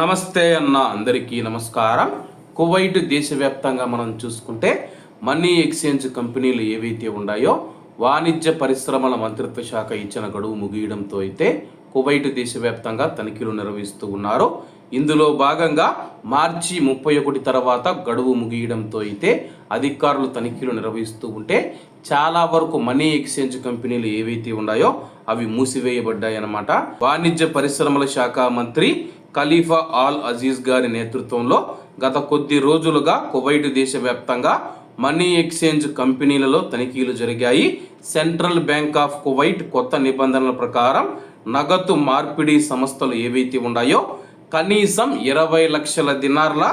నమస్తే అన్న అందరికీ నమస్కారం. కువైట్ దేశవ్యాప్తంగా మనం చూసుకుంటే మనీ ఎక్స్చేంజ్ కంపెనీలు ఏవైతే ఉన్నాయో వాణిజ్య పరిశ్రమల మంత్రిత్వ శాఖ ఇచ్చిన గడువు ముగియడంతో అయితే కువైట్ దేశవ్యాప్తంగా తనిఖీలు నిర్వహిస్తూ ఉన్నారు. ఇందులో భాగంగా మార్చి ముప్పై ఒకటి తర్వాత గడువు ముగియడంతో అయితే అధికారులు తనిఖీలు నిర్వహిస్తూ ఉంటే చాలా వరకు మనీ ఎక్స్చేంజ్ కంపెనీలు ఏవైతే ఉన్నాయో అవి మూసివేయబడ్డాయన్నమాట. వాణిజ్య పరిశ్రమల శాఖ మంత్రి ఖలీఫా ఆల్ అజీజ్ గారి నేతృత్వంలో గత కొద్ది రోజులుగా కువైట్ దేశవ్యాప్తంగా మనీ ఎక్స్చేంజ్ కంపెనీలలో తనిఖీలు జరిగాయి. సెంట్రల్ బ్యాంక్ ఆఫ్ కువైట్ కొత్త నిబంధనల ప్రకారం నగదు మార్పిడి సంస్థలు ఏవైతే ఉన్నాయో కనీసం ఇరవై లక్షల దినార్ల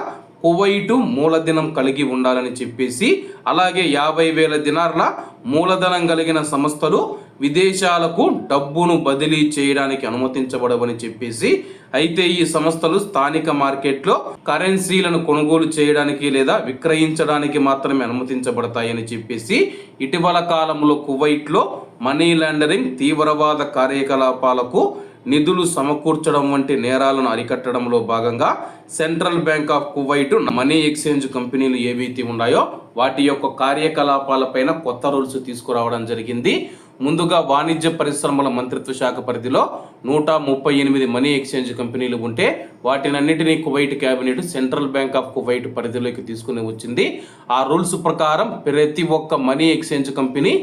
కువైటు మూలధనం కలిగి ఉండాలని చెప్పేసి అలాగే యాభై వేల దినార్ల మూలధనం కలిగిన సంస్థలు విదేశాలకు డబ్బును బదిలీ చేయడానికి అనుమతించబడవని చెప్పేసి అయితే ఈ సంస్థలు స్థానిక మార్కెట్లో కరెన్సీలను కొనుగోలు చేయడానికి లేదా విక్రయించడానికి మాత్రమే అనుమతించబడతాయని చెప్పేసి ఇటీవల కాలంలో కువైట్లో మనీ లాండరింగ్ తీవ్రవాద కార్యకలాపాలకు నిధులు సమకూర్చడం వంటి నేరాలను అరికట్టడంలో భాగంగా central bank of Kuwait money exchange కంపెనీలు ఏవైతే ఉన్నాయో వాటి యొక్క కార్యకలాపాలపైన కొత్త రూల్స్ తీసుకురావడం జరిగింది. ముందుగా వాణిజ్య పరిశ్రమల మంత్రిత్వ శాఖ పరిధిలో నూట ముప్పై ఎనిమిది మనీ ఎక్స్చేంజ్ కంపెనీలు ఉంటే వాటినన్నిటినీ Kuwait cabinet central bank of Kuwait పరిధిలోకి తీసుకుని వచ్చింది. ఆ రూల్స్ ప్రకారం ప్రతి ఒక్క మనీ ఎక్స్చేంజ్ కంపెనీ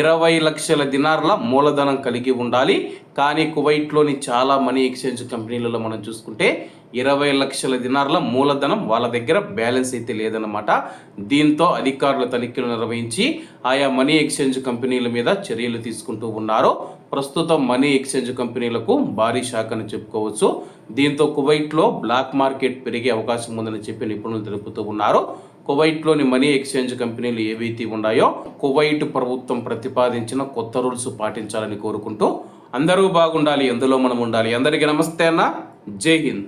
ఇరవై లక్షల దినార్ల మూలధనం కలిగి ఉండాలి. కానీ కువైట్లోని చాలా మనీ ఎక్స్చేంజ్ కంపెనీలలో మనం చూసుకుంటే ఇరవై లక్షల దినార్ల మూలధనం వాళ్ళ దగ్గర బ్యాలెన్స్ అయితే లేదన్నమాట. దీంతో అధికారులు తనిఖీలు నిర్వహించి ఆయా మనీ ఎక్స్చేంజ్ కంపెనీల మీద చర్యలు తీసుకుంటూ ఉన్నారు. ప్రస్తుతం మనీ ఎక్స్చేంజ్ కంపెనీలకు భారీ శాఖ అని చెప్పుకోవచ్చు. దీంతో కువైట్లో బ్లాక్ మార్కెట్ పెరిగే అవకాశం ఉందని చెప్పి నిపుణులు తెలుపుతూ ఉన్నారు. కువైట్లోని మనీ ఎక్స్చేంజ్ కంపెనీలు ఏవైతే ఉన్నాయో కువైట్ ప్రభుత్వం ప్రతిపాదించిన కొత్త రూల్స్ పాటించాలని కోరుకుంటూ అందరూ బాగుండాలి ఎందులో మనం ఉండాలి. అందరికీ నమస్తే అన్న. జై హింద్.